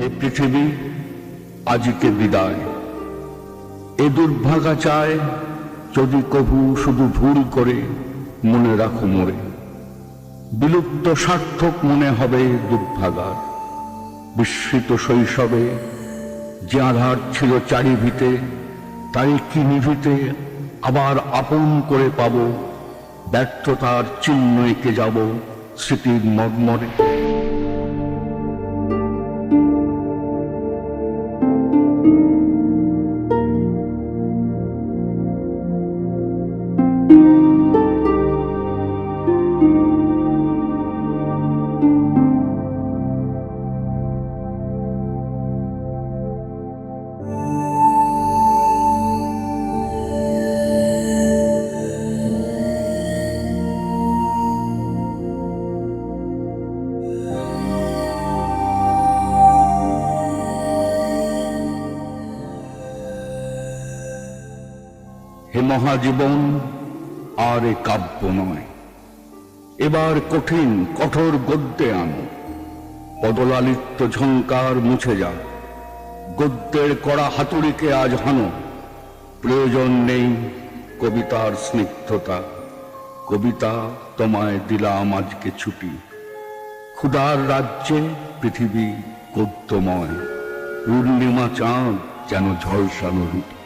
হে পৃথিবী, আজকে বিদায়। এ দুর্ভাগা চায় যদি কভু শুধু ভুল করে মনে রাখো মোরে। বিলুপ্ত সার্থক মনে হবে দুর্ভাগার। বিস্মৃত শৈশবে যে আধার ছিল চারিভিতে, তাই কি নিভিতে আবার আপন করে পাব? ব্যর্থতার চিহ্ন এঁকে যাব স্মৃতির মর্মরে। হে মহাজীবন, আর এ কাব্য নয়। এবার কঠিন, কঠোর গদ্যে আনো। পদলালিত্য ঝঙ্কার মুছে যা গদ্যের কড়া হাতুড়িকে আজ হানো। প্রয়োজন নেই কবিতার স্নিগ্ধতা। কবিতা তোমায় দিলাম আজকে ছুটি। ক্ষুধার রাজ্যে পৃথিবী গদ্যময়। পূর্ণিমা চাঁদ যেন ঝলসানো রুটি।